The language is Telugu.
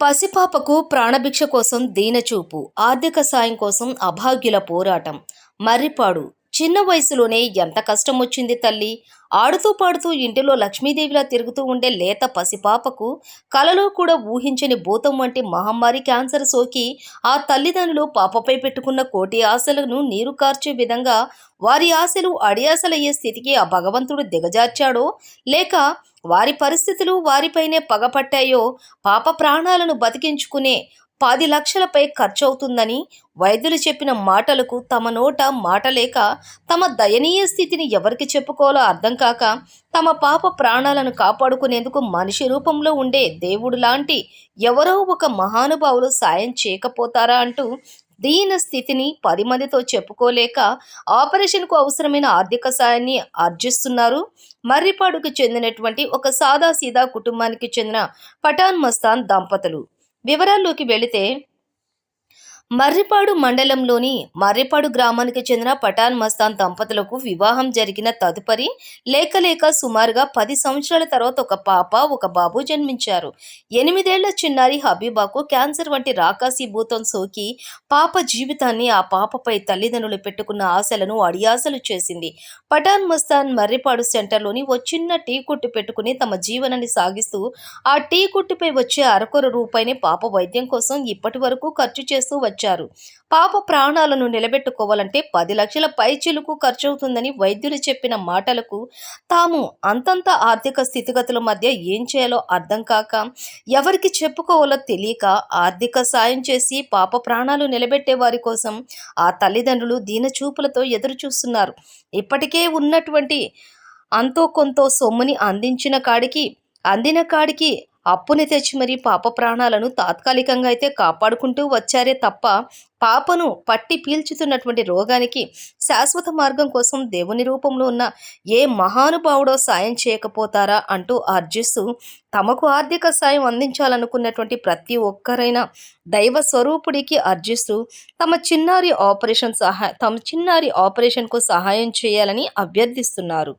పసిపాపకు ప్రాణభిక్ష కోసం దీనచూపు ఆర్థిక సాయం కోసం అభాగ్యుల పోరాటం మర్రిపాడు చిన్న వయసులోనే ఎంత కష్టం వచ్చింది తల్లి. ఆడుతూ పాడుతూ ఇంటిలో లక్ష్మీదేవిలా తిరుగుతూ ఉండే లేత పసిపాపకు కలలో కూడా ఊహించని భూతం వంటి మహమ్మారి క్యాన్సర్ సోకి ఆ తల్లిదండ్రులు పాపపై పెట్టుకున్న కోటి ఆశలను నీరు కార్చే విధంగా వారి ఆశలు అడియాసలయ్యే స్థితికి ఆ భగవంతుడు దిగజార్చాడో లేక వారి పరిస్థితులు వారిపైనే పగపట్టాయో పాప ప్రాణాలను బతికించుకునే పది లక్షలపై ఖర్చవుతుందని వైద్యులు చెప్పిన మాటలకు తమ నోట మాట లేక తమ దయనీయ స్థితిని ఎవరికి చెప్పుకోవాలో అర్థం కాక తమ పాప ప్రాణాలను కాపాడుకునేందుకు మనిషి రూపంలో ఉండే దేవుడు లాంటి ఎవరో ఒక మహానుభావులు సాయం చేయకపోతారా అంటూ దీన స్థితిని పది మందితో చెప్పుకోలేక ఆపరేషన్కు అవసరమైన ఆర్థిక సాయాన్ని ఆర్జిస్తున్నారు. మర్రిపాడుకు చెందినటువంటి ఒక సాదాసీదా కుటుంబానికి చెందిన పఠాన్ మస్తాన్ దంపతులు. వివరాల్లోకి వెళితే మర్రిపాడు మండలంలోని మర్రిపాడు గ్రామానికి చెందిన పఠాన్ మస్తాన్ దంపతులకు వివాహం జరిగిన తదుపరి లేక లేక సుమారుగా పది సంవత్సరాల తర్వాత ఒక పాప ఒక బాబు జన్మించారు. ఎనిమిదేళ్ళ చిన్నారి హబీబాకు క్యాన్సర్ వంటి రాకాసి భూతం సోకి పాప జీవితాన్ని ఆ పాపపై తల్లిదండ్రులు పెట్టుకున్న ఆశలను అడియాసలు చేసింది. పఠాన్ మస్తాన్ మర్రిపాడు సెంటర్లోని ఓ చిన్న టీ కొట్టు పెట్టుకుని తమ జీవనాన్ని సాగిస్తూ ఆ టీ కొట్టుపై వచ్చే అరకొర రూపాయిని పాప వైద్యం కోసం ఇప్పటి వరకు ఖర్చు చేస్తూ వచ్చారు. పాప ప్రాణాలను నిలబెట్టుకోవాలంటే పది లక్షల పైచిలుకు ఖర్చవుతుందని వైద్యులు చెప్పిన మాటలకు తాము అంతంత ఆర్థిక స్థితిగతుల మధ్య ఏం చేయాలో అర్థం కాక ఎవరికి చెప్పుకోవాలో తెలియక ఆర్థిక సాయం చేసి పాప ప్రాణాలు నిలబెట్టే వారి కోసం ఆ తల్లిదండ్రులు దీనచూపులతో ఎదురు చూస్తున్నారు ఇప్పటికే ఉన్నటువంటి అంతో కొంత సొమ్ముని అందించిన కాడికి అందిన కాడికి అప్పుని తెచ్చి మరి పాప ప్రాణాలను తాత్కాలికంగా అయితే కాపాడుకుంటూ వచ్చారే తప్ప పాపను పట్టి పీల్చుతున్నటువంటి రోగానికి శాశ్వత మార్గం కోసం దేవుని రూపంలో ఉన్న ఏ మహానుభావుడో సాయం చేయకపోతారా అంటూ ఆర్జిస్తూ తమకు ఆర్థిక సాయం అందించాలనుకున్నటువంటి ప్రతి ఒక్కరైనా దైవ స్వరూపుడికి అర్జిస్తూ తమ చిన్నారి ఆపరేషన్ సహాయ తమ చిన్నారి ఆపరేషన్కు సహాయం చేయాలని అభ్యర్థిస్తున్నారు.